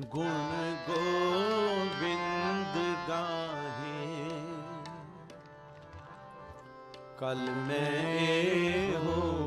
ਗੁਣ ਗੋਬਿੰਦ ਗਾਹੇ। ਕਲ ਮੈਂ ਹੋ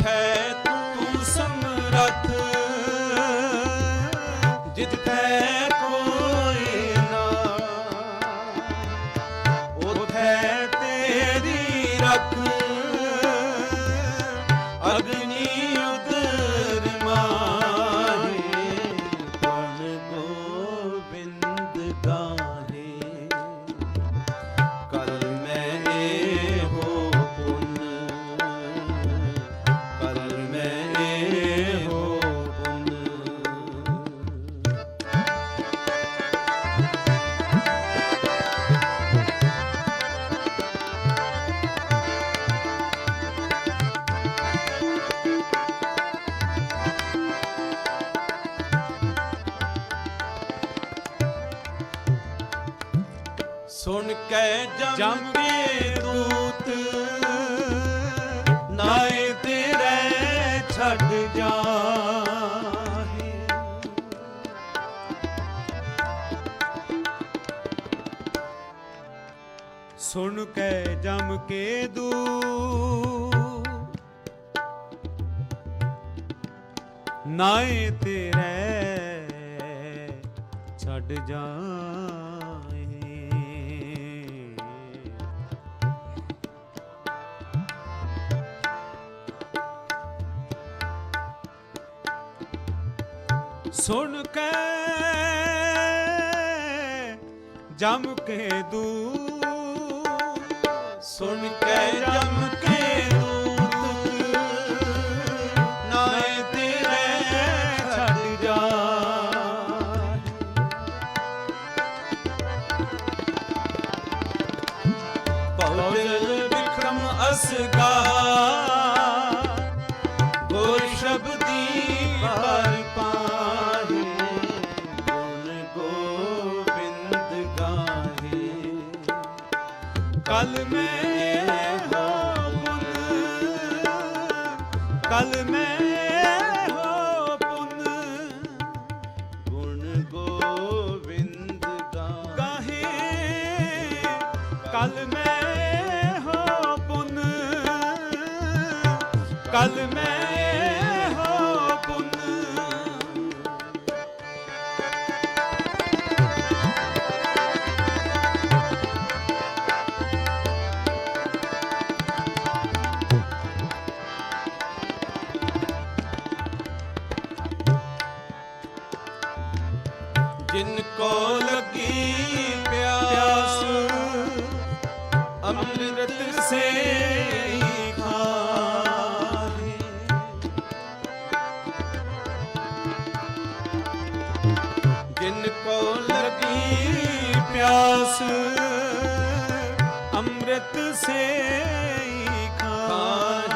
ਤਿੱਥੈ ਤੂੰ ਸਮਰੱਥ ਜਿੱਥੈ ਕੋਈ ਨਾ ਉਥੈ ਤੇਰੀ ਰਖ ਸੁਣ ਕੇ ਜਮ ਕੇ ਦੂਤ ਨਾਏ ਤੇਰੇ ਛੱਡ ਜਾਹੇ। ਸੁਣ ਕੇ ਜਮ ਕੇ ਦੂਤ, ਨਾਏ ਤੇਰੇ ਛੱਡ ਜਾਏ ਸੁਣ ਕੇ ਜਮ ਕੇ ਦੂ ਸੁਣ ਕੇ ਜਮ ਕੇ ਦੂਤ, ਨਾਏ ਤੇਰੇ ਛੱਡ ਜਾ। ਪੌਜਲ ਵਿਕਰਮ ਅਸਗਾ ਗੁਰ ਸ਼ਬਦੀ ਪਰ ਕਲ ਮੈਂ ਹੋ ਪੁਨ, ਕਲ ਮੈਂ ਹੋ ਪੁਨ, ਗੁਣ ਗੋਬਿੰਦ ਗਾਹੇ ਕਲ ਮੈਂ ਹੋ ਪੁਨ, ਕਲ ਜਿਨ ਕੋ ਲੱਗੀ ਪਿਆਸ ਅੰਮ੍ਰਿਤ ਸੇ ਖਾਹੇ ਜਿਨ ਕੋ ਲੱਗੀ ਪਿਆਸ ਅੰਮ੍ਰਿਤ ਸੇ ਖਾਹੇ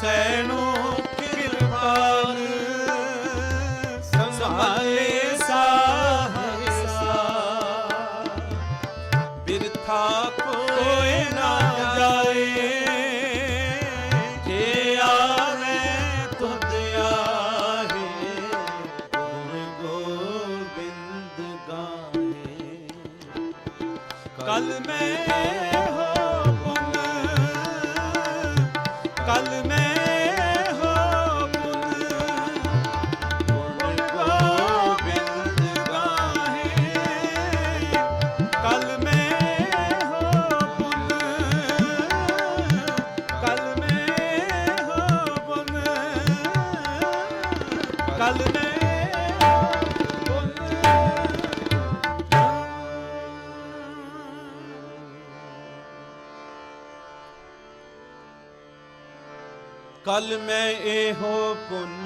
ਸੈਨੋ ਕਿਰਪਾਲ ਸੰਭਾਲੇ ਸਾਹਿਸਾ। ਬਿਰਥਾ ਕੋਈ ਨਾ ਜਾਏ। ਜੇ ਕਲ ਮੈਂ ਹੋ ਪੁਨ, ਕਲ ਮੈਂ ਕਲ ਮੈਂ ਇਹੋ ਪੁੰਨ